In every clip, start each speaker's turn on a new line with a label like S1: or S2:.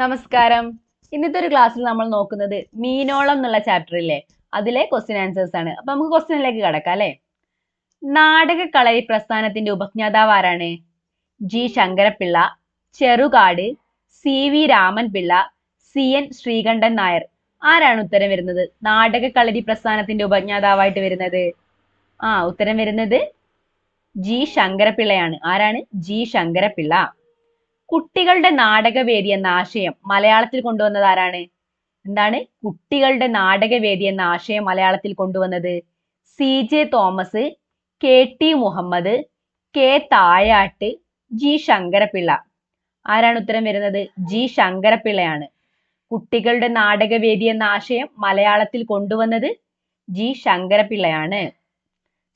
S1: നമസ്കാരം. ഇന്നത്തെ ഒരു ക്ലാസ്സിൽ നമ്മൾ നോക്കുന്നത് മീനോളം എന്നുള്ള ചാപ്റ്റർ ഇല്ലേ? അതിലെ ക്വസ്റ്റ്യൻ ആൻസേഴ്സ് ആണ്. അപ്പൊ നമുക്ക് ക്വസ്റ്റ്യനിലേക്ക് കടക്കാം അല്ലെ? നാടക കളരി പ്രസ്ഥാനത്തിന്റെ ഉപജ്ഞാതാവ് ആരാണ്? G Sankarapillai Cherukad C V Raman Pillai C N Sreekantan Nair. ആരാണ് ഉത്തരം വരുന്നത്? നാടക കളരി പ്രസ്ഥാനത്തിന്റെ ഉപജ്ഞാതാവായിട്ട് വരുന്നത്? ആ ഉത്തരം വരുന്നത് ജി ശങ്കരപ്പിള്ളയാണ്. ആരാണ്? ജി ശങ്കരപ്പിള്ള. കുട്ടികളുടെ നാടകവേദി എന്ന ആശയം മലയാളത്തിൽ കൊണ്ടുവന്നത് ആരാണ്? എന്താണ്? കുട്ടികളുടെ നാടകവേദി എന്ന ആശയം മലയാളത്തിൽ കൊണ്ടുവന്നത് C J Thomas K T Muhammad K Thayat G Sankarapillai ആരാണ് ഉത്തരം വരുന്നത്? ജി ശങ്കരപിള്ളയാണ് കുട്ടികളുടെ നാടകവേദി എന്ന ആശയം മലയാളത്തിൽ കൊണ്ടുവന്നത് ജി ശങ്കരപിള്ളയാണ്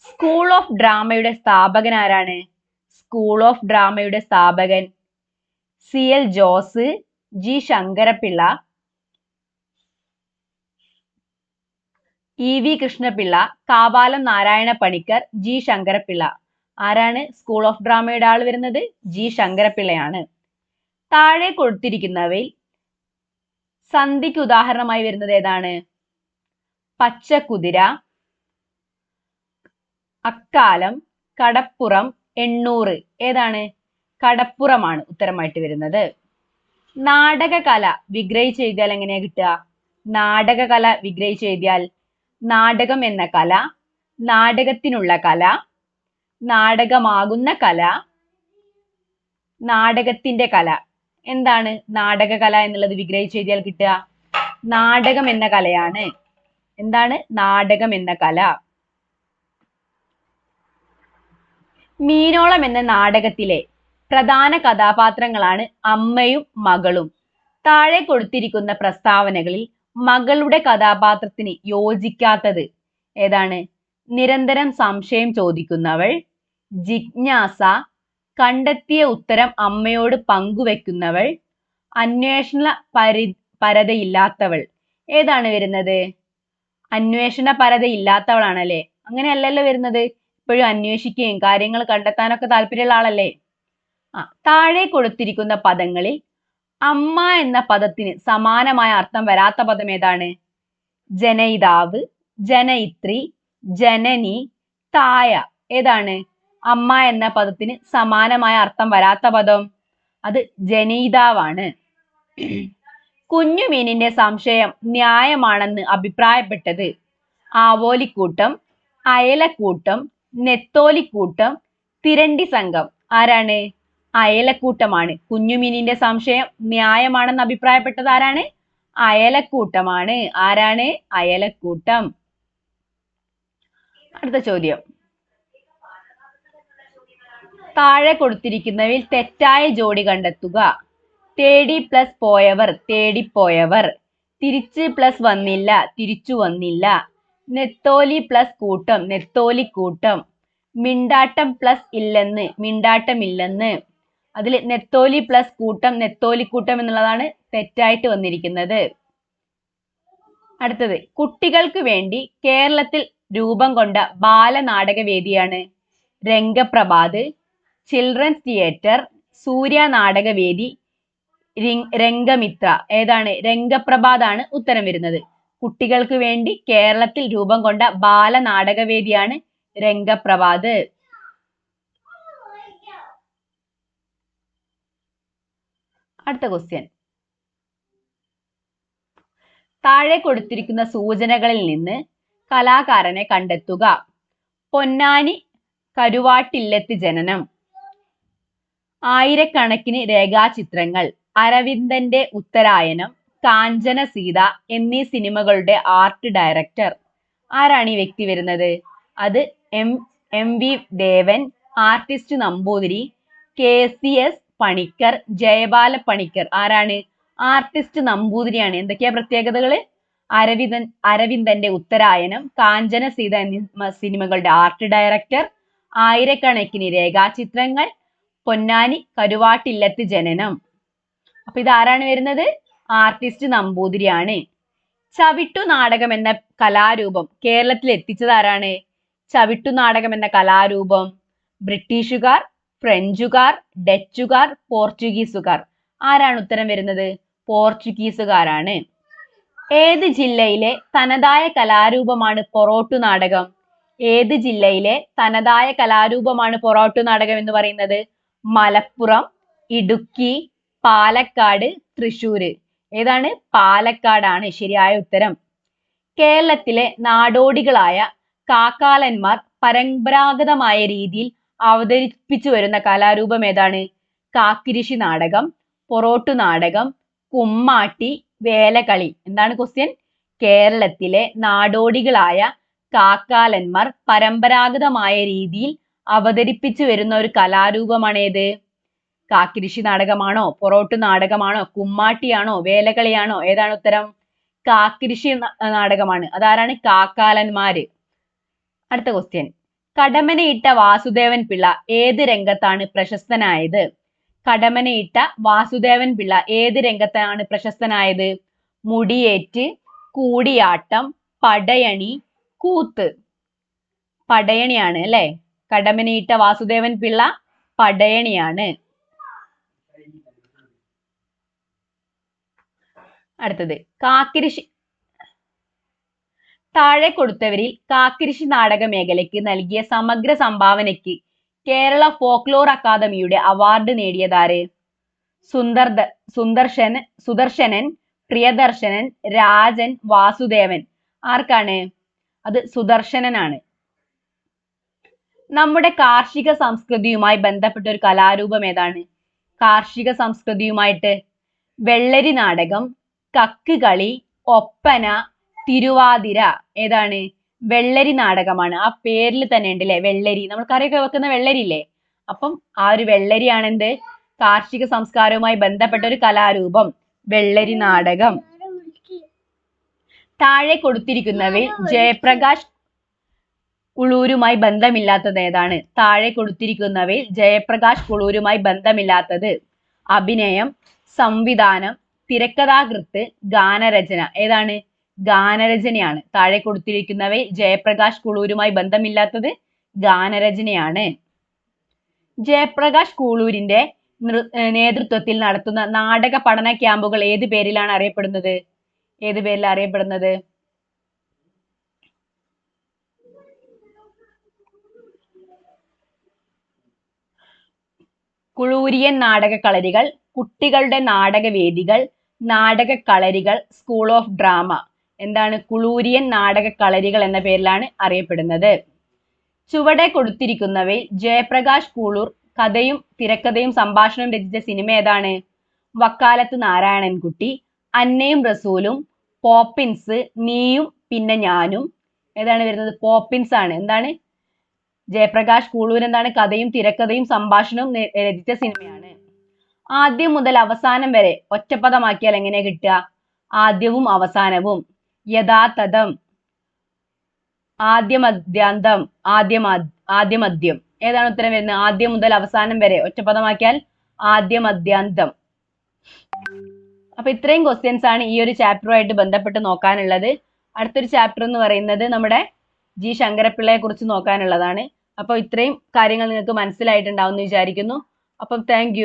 S1: സ്കൂൾ ഓഫ് ഡ്രാമയുടെ സ്ഥാപകൻ ആരാണ്? സ്കൂൾ ഓഫ് ഡ്രാമയുടെ സ്ഥാപകൻ C L Jose G Sankarapillai E V Krishnapillai Kavalam Narayana Panicker G Sankarapillai ആരാണ് സ്കൂൾ ഓഫ് ഡ്രാമയുടെ ആൾ വരുന്നത്? ജി ശങ്കരപിള്ളയാണ് താഴെ കൊടുത്തിരിക്കുന്നവയിൽ സന്ധിക്ക് ഉദാഹരണമായി വരുന്നത് ഏതാണ്? പച്ചക്കുതിര അക്കാലം കടപ്പുറം എണ്ണൂറ്. ഏതാണ്? കടപ്പുറമാണ് ഉത്തരമായിട്ട് വരുന്നത്. നാടകകല വിഗ്രഹിച്ച് എഴുതിയാൽ എങ്ങനെയാ കിട്ടുക? നാടകകല വിഗ്രഹിച്ച് എഴുതിയാൽ നാടകം എന്ന കല നാടകത്തിനുള്ള കല നാടകമാകുന്ന കല നാടകത്തിന്റെ കല. എന്താണ് നാടകകല എന്നുള്ളത് വിഗ്രഹിച്ച് എഴുതിയാൽ കിട്ടുക? നാടകം എന്ന കലയാണ്. എന്താണ് നാടകം എന്ന കല? മീനോളം എന്ന നാടകത്തിലെ പ്രധാന കഥാപാത്രങ്ങളാണ് അമ്മയും മകളും. താഴെ കൊടുത്തിരിക്കുന്ന പ്രസ്താവനകളിൽ മകളുടെ കഥാപാത്രത്തിന് യോജിക്കാത്തത് ഏതാണ്? നിരന്തരം സംശയം ചോദിക്കുന്നവൾ ജിജ്ഞാസ കണ്ടെത്തിയ ഉത്തരം അമ്മയോട് പങ്കുവെക്കുന്നവൾ അന്വേഷണ പരി പരതയില്ലാത്തവൾ. ഏതാണ് വരുന്നത്? അന്വേഷണ പരതയില്ലാത്തവളാണല്ലേ? അങ്ങനെയല്ലല്ലോ വരുന്നത്. ഇപ്പോഴും അന്വേഷിക്കുകയും കാര്യങ്ങൾ കണ്ടെത്താനൊക്കെ താല്പര്യമുള്ള ആളല്ലേ? ആ താഴെ കൊടുത്തിരിക്കുന്ന പദങ്ങളിൽ അമ്മ എന്ന പദത്തിന് സമാനമായ അർത്ഥം വരാത്ത പദം ഏതാണ്? ജനയിതാവ് ജനയിത്രി ജനനി തായ. ഏതാണ്? അമ്മ എന്ന പദത്തിന് സമാനമായ അർത്ഥം വരാത്ത പദം. അത് ജനയിതാവാണ്. കുഞ്ഞുമീനിന്റെ സംശയം ന്യായമാണെന്ന് അഭിപ്രായപ്പെട്ടത് ആവോലിക്കൂട്ടം അയലക്കൂട്ടം നെത്തോലിക്കൂട്ടം തിരണ്ടി സംഘം. ആരാണ്? അയലക്കൂട്ടമാണ്. കുഞ്ഞുമീനിന്റെ സംശയം ന്യായമാണെന്ന് അഭിപ്രായപ്പെട്ടത് ആരാണ്? അയലക്കൂട്ടമാണ്. ആരാണ്? അയലക്കൂട്ടം. അടുത്ത ചോദ്യം. താഴെ കൊടുത്തിരിക്കുന്നവയിൽ തെറ്റായ ജോഡി കണ്ടെത്തുക. തേടി പ്ലസ് പോയവർ തേടിപ്പോയവർ തിരിച്ച് പ്ലസ് വന്നില്ല തിരിച്ചു വന്നില്ല. നെത്തോലി പ്ലസ് കൂട്ടം നെത്തോലി കൂട്ടം. മിണ്ടാട്ടം പ്ലസ് ഇല്ലെന്ന് മിണ്ടാട്ടമില്ലെന്ന്. അതിൽ നെത്തോലി പ്ലസ് കൂട്ടം നെത്തോലി കൂട്ടം എന്നുള്ളതാണ് തെറ്റായിട്ട് വന്നിരിക്കുന്നത്. അടുത്തത് കുട്ടികൾക്ക് വേണ്ടി കേരളത്തിൽ രൂപം കൊണ്ട ബാലനാടകവേദിയാണ് രംഗപ്രഭാത് ചിൽഡ്രൻസ് തിയേറ്റർ സൂര്യ നാടകവേദി രംഗമിത്ര ഏതാണ് രംഗപ്രഭാതാണ് ഉത്തരം വരുന്നത്. കുട്ടികൾക്ക് വേണ്ടി കേരളത്തിൽ രൂപം കൊണ്ട ബാലനാടകവേദിയാണ് രംഗപ്രഭാത്. അടുത്ത ക്വസ്റ്റ്യൻ താഴെ കൊടുത്തിരിക്കുന്ന സൂചനകളിൽ നിന്ന് കലാകാരനെ കണ്ടെത്തുക. പൊന്നാനി കരുവാട്ടില്ലത്ത് ജനനം. ആയിരക്കണക്കിന് രേഖാചിത്രങ്ങൾ അരവിന്ദന്റെ ഉത്തരായനം കാഞ്ചന സീത എന്നീ സിനിമകളുടെ ആർട്ട് ഡയറക്ടർ. ആരാണ് ഈ വ്യക്തി വരുന്നത്? അത് M M V Devan artist Namboothiri K C S Panicker Jayabala Panicker ആരാണ്? ആർട്ടിസ്റ്റ് നമ്പൂതിരിയാണ്. എന്തൊക്കെയാ പ്രത്യേകതകൾ? അരവിന്ദൻ അരവിന്ദന്റെ ഉത്തരായനം കാഞ്ചന സീത സിനിമകളുടെ ആർട്ട് ഡയറക്ടർ ആയിരക്കണക്കിന് രേഖാചിത്രങ്ങൾ പൊന്നാനി കരുവാട്ടില്ലത്ത് ജനനം. അപ്പൊ ഇതാരാണ് വരുന്നത്? ആർട്ടിസ്റ്റ് നമ്പൂതിരിയാണ്. ചവിട്ടു നാടകം എന്ന കലാരൂപം കേരളത്തിൽ എത്തിച്ചത് ആരാണ്? ചവിട്ടു നാടകം എന്ന കലാരൂപം ബ്രിട്ടീഷുകാർ ഫ്രഞ്ചുകാർ ഡച്ചുകാർ പോർച്ചുഗീസുകാർ. ആരാണ് ഉത്തരം വരുന്നത്? പോർച്ചുഗീസുകാരാണ്. ഏത് ജില്ലയിലെ തനതായ കലാരൂപമാണ് പൊറോട്ടു നാടകം? ഏത് ജില്ലയിലെ തനതായ കലാരൂപമാണ് പൊറോട്ടു നാടകം എന്ന് പറയുന്നത്? മലപ്പുറം ഇടുക്കി പാലക്കാട് തൃശൂര് ഏതാണ്? പാലക്കാടാണ്. ശരിയായ ഉത്തരം. കേരളത്തിലെ നാടോടികളായ കാക്കാലന്മാർ പരമ്പരാഗതമായ രീതിയിൽ അവതരിപ്പിച്ചു വരുന്ന കലാരൂപം ഏതാണ്? കാക്കിരിശി നാടകം പൊറോട്ടു നാടകം കുമ്മാട്ടി വേലകളി. എന്താണ് ക്വസ്റ്റ്യൻ കേരളത്തിലെ നാടോടികളായ കാക്കാലന്മാർ പരമ്പരാഗതമായ രീതിയിൽ അവതരിപ്പിച്ചു വരുന്ന ഒരു കലാരൂപമാണ് ഏത് കാക്കിരിശി നാടകമാണോ പൊറോട്ടു നാടകമാണോ കുമ്മാട്ടിയാണോ വേലകളിയാണോ? ഏതാണ് ഉത്തരം? കാക്കിരിശി നാടകമാണ്. അതാരാണ്? കാക്കാലന്മാര്. അടുത്ത ക്വസ്റ്റ്യൻ കടമനയിട്ട വാസുദേവൻ പിള്ള ഏത് രംഗത്താണ് പ്രശസ്തനായത്? കടമനയിട്ട വാസുദേവൻ പിള്ള ഏത് രംഗത്താണ് പ്രശസ്തനായത്? മുടിയേറ്റ് കൂടിയാട്ടം പടയണി കൂത്ത്. പടയണിയാണ് അല്ലെ? കടമനയിട്ട വാസുദേവൻ പിള്ള പടയണിയാണ്. അടുത്തത്. കാക്കിരിശി താഴെ കൊടുത്തവരിൽ കാക്കിരിശി നാടക മേഖലയ്ക്ക് നൽകിയ സമഗ്ര സംഭാവനയ്ക്ക് കേരള ഫോക്ലോർ അക്കാദമിയുടെ അവാർഡ് നേടിയതാര്? സുന്ദർ സുന്ദർശൻ സുദർശനൻ പ്രിയദർശനൻ രാജൻ വാസുദേവൻ. ആർക്കാണ്? അത് സുദർശനനാണ്. നമ്മുടെ കാർഷിക സംസ്കൃതിയുമായി ബന്ധപ്പെട്ട ഒരു കലാരൂപം ഏതാണ്? കാർഷിക സംസ്കൃതിയുമായിട്ട് വെള്ളരി നാടകം കക്ക് കളി ഒപ്പന തിരുവാതിര. ഏതാണ്? വെള്ളരി നാടകമാണ്. ആ പേരിൽ തന്നെ ഉണ്ട് അല്ലെ വെള്ളരി. നമ്മൾ കറിയൊക്കെ വെക്കുന്ന വെള്ളരി ഇല്ലേ അപ്പം ആ ഒരു വെള്ളരിയാണ് എന്ത് കാർഷിക സംസ്കാരവുമായി ബന്ധപ്പെട്ട ഒരു കലാരൂപം. വെള്ളരി നാടകം. താഴെ കൊടുത്തിരിക്കുന്നവയിൽ ജയപ്രകാശ് കുളൂരുമായി ബന്ധമില്ലാത്തത് ഏതാണ്? താഴെ കൊടുത്തിരിക്കുന്നവയിൽ ജയപ്രകാശ് കുളൂരുമായി ബന്ധമില്ലാത്തത് അഭിനയം സംവിധാനം തിരക്കഥാകൃത്ത് ഗാനരചന. ഏതാണ്? ഗാനരചനയാണ്. താഴെ കൊടുത്തിരിക്കുന്നവയിൽ ജയപ്രകാശ് കുളൂരുമായി ബന്ധമില്ലാത്തത് ഗാനരചനയാണ്. ജയപ്രകാശ് കുളൂരിന്റെ നേതൃത്വത്തിൽ നടത്തുന്ന നാടക പഠന ക്യാമ്പുകൾ ഏത് പേരിലാണ് അറിയപ്പെടുന്നത്? ഏത് പേരിൽ അറിയപ്പെടുന്നത്? കുളൂരിയൻ നാടക കളരികൾ കുട്ടികളുടെ നാടകവേദികൾ നാടക കളരികൾ സ്കൂൾ ഓഫ് ഡ്രാമ. എന്താണ് കുളൂരിയൻ നാടക കളരികൾ എന്ന പേരിലാണ് അറിയപ്പെടുന്നത്. ചുവടെ കൊടുത്തിരിക്കുന്നവയിൽ ജയപ്രകാശ് കൂളൂർ കഥയും തിരക്കഥയും സംഭാഷണവും രചിച്ച സിനിമ ഏതാണ്? വക്കാലത്ത് നാരായണൻകുട്ടി അന്നയും റസൂലും പോപ്പിൻസ് നീയും പിന്നെ ഞാനും. ഏതാണ് വരുന്നത്? പോപ്പിൻസ് ആണ്. എന്താണ്? ജയപ്രകാശ് കൂളൂർ എന്താണ്? കഥയും തിരക്കഥയും സംഭാഷണവും രചിച്ച സിനിമയാണ്. ആദ്യം മുതൽ അവസാനം വരെ ഒറ്റപ്പദമാക്കിയാൽ എങ്ങനെ കിട്ടുക? ആദ്യവും അവസാനവും. യഥാതഥം ആദ്യമദ്യാന്തം ആദ്യം ആദ്യമദ്യം ഏതാണ് ഉത്തരം വരുന്നത്? ആദ്യം മുതൽ അവസാനം വരെ. ഒറ്റപ്പദമാക്കിയാൽ ആദ്യമദ്യാന്തം അപ്പൊ ഇത്രയും ക്വസ്റ്റ്യൻസ് ആണ് ഈ ഒരു ചാപ്റ്ററുമായിട്ട് ബന്ധപ്പെട്ട് നോക്കാനുള്ളത്. അടുത്തൊരു ചാപ്റ്റർ എന്ന് പറയുന്നത് നമ്മുടെ ജി ശങ്കരപ്പിള്ളയെ കുറിച്ച് നോക്കാനുള്ളതാണ്. അപ്പോൾ ഇത്രയും കാര്യങ്ങൾ നിങ്ങൾക്ക് മനസ്സിലായിട്ടുണ്ടാവും എന്ന് വിചാരിക്കുന്നു. അപ്പം താങ്ക്